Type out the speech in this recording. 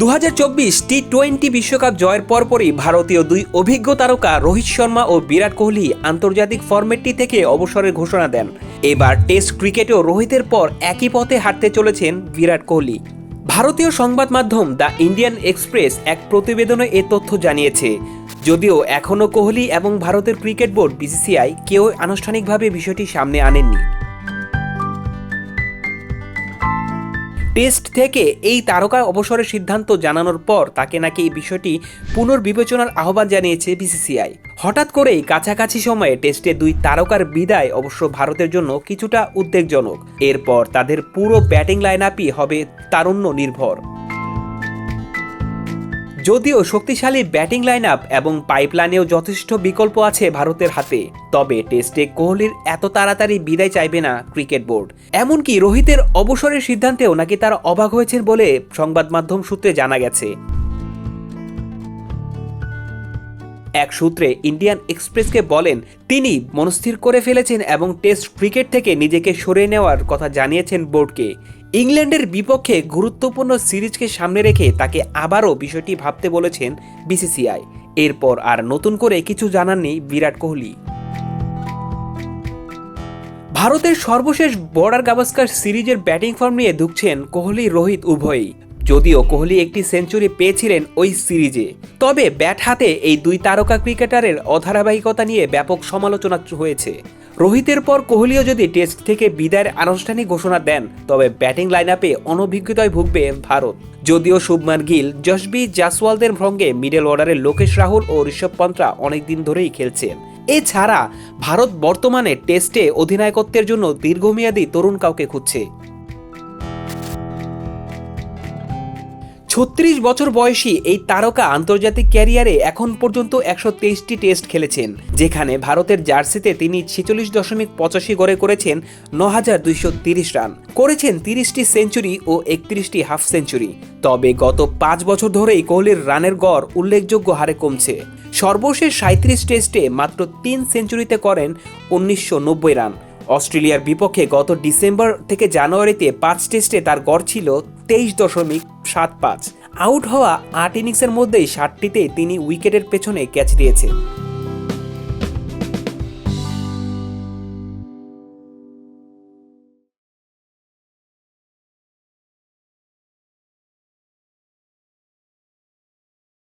দু হাজার চব্বিশ টি টোয়েন্টি বিশ্বকাপ জয়ের পরপরই ভারতীয় দুই অভিজ্ঞ তারকা রোহিত শর্মা ও বিরাট কোহলি আন্তর্জাতিক ফরম্যাটটি থেকে অবসরের ঘোষণা দেন। এবার টেস্ট ক্রিকেটেও রোহিতের পর একই পথে হাঁটতে চলেছেন বিরাট কোহলি। ভারতীয় সংবাদ মাধ্যম দ্য ইন্ডিয়ান এক্সপ্রেস এক প্রতিবেদনে এ তথ্য জানিয়েছে, যদিও এখনও কোহলি এবং ভারতের ক্রিকেট বোর্ড বিসিসিআই কেউ আনুষ্ঠানিকভাবে বিষয়টি সামনে আনেননি। টেস্ট থেকে এই তারকা অবসরের সিদ্ধান্ত জানানোর পর তাকে নাকি এই বিষয়টি পুনর্বিবেচনার আহ্বান জানিয়েছে বিসিসিআই। হঠাৎ করেই কাছাকাছি সময়ে টেস্টে দুই তারকার বিদায় অবশ্য ভারতের জন্য কিছুটা উদ্বেগজনক। এরপর তাদের পুরো ব্যাটিং লাইন আপই হবে তারুণ্য নির্ভর। যদিও শক্তিশালী ব্যাটিং লাইন আপ এবং পাইপলাইনেও যথেষ্ট বিকল্প আছে ভারতের হাতে, তবে টেস্টে কোহলির এত তাড়াতাড়ি বিদায় চাইবে না ক্রিকেট বোর্ড এমনকি রোহিতের অবসরের সিদ্ধান্তেও নাকি তারা অবাক হয়েছেন বলে সংবাদ মাধ্যম সূত্রে জানা গেছে। এক সূত্রে ইন্ডিয়ান এক্সপ্রেসকে বলেন, তিনি মনস্থির করে ফেলেছেন এবং টেস্ট ক্রিকেট থেকে নিজেকে সরিয়ে নেওয়ার কথা জানিয়েছেন বোর্ডকে ইংল্যান্ডের বিপক্ষে গুরুত্বপূর্ণ সিরিজকে সামনে রেখে তাকে আবারও বিষয়টি ভাবতে বলেছেন বিসিসিআই। এরপর আর নতুন করে কিছু জানাননি বিরাট কোহলি। ভারতের সর্বশেষ বর্ডার গাভাস্কার সিরিজের ব্যাটিং ফর্ম নিয়ে ধুকছেন কোহলি, রোহিত, উভয়ই। যদিও কোহলি একটি সেঞ্চুরি পেয়েছিলেন ওই সিরিজে, তবে ব্যাট হাতে এই দুই তারকা ক্রিকেটারের অধারাবাহিকতা নিয়ে ব্যাপক সমালোচনা হয়েছে। রোহিতের পর কোহলিও যদি টেস্ট থেকে বিদায়ের আনুষ্ঠানিক ঘোষণা দেন, তবে ব্যাটিং লাইন আপে অনভিজ্ঞতায় ভুগবে ভারত। যদিও শুভমান গিল জসবি জাসওয়ালদের ভঙ্গে মিডল অর্ডারে লোকেশ রাহুল ও ঋষভ পন্থরা অনেকদিন ধরেই খেলছেন। এছাড়া ভারত বর্তমানে টেস্টে অধিনায়কত্বের জন্য দীর্ঘমেয়াদী তরুণ কাউকে খুঁজছে। ছত্রিশ বছর বয়সী এই তারকা আন্তর্জাতিক ক্যারিয়ারে এখন পর্যন্ত একশো তেইশটি টেস্ট খেলেছেন, যেখানে ভারতের জার্সিতে তিনি ছেচল্লিশ দশমিক পঁচাশি গড়ে করেছেন ন হাজার দুইশো তিরিশ রান। করেছেন তিরিশটি সেঞ্চুরি ও একত্রিশটি হাফ সেঞ্চুরি। তবে গত পাঁচ বছর ধরেই কোহলির রানের গড় উল্লেখযোগ্য হারে কমছে। সর্বশেষ সাঁত্রিশ টেস্টে মাত্র তিন সেঞ্চুরিতে করেন উনিশশো নব্বই রান। অস্ট্রেলিয়ার বিপক্ষে গত ডিসেম্বর থেকে জানুয়ারিতে পাঁচ টেস্টে তার গড় ছিল তেইশ দশমিক সাত পাঁচ। আউট হওয়া আট ইনিংসের মধ্যেই ষাটটিতে তিনি উইকেটের পেছনে ক্যাচ দিয়েছেন।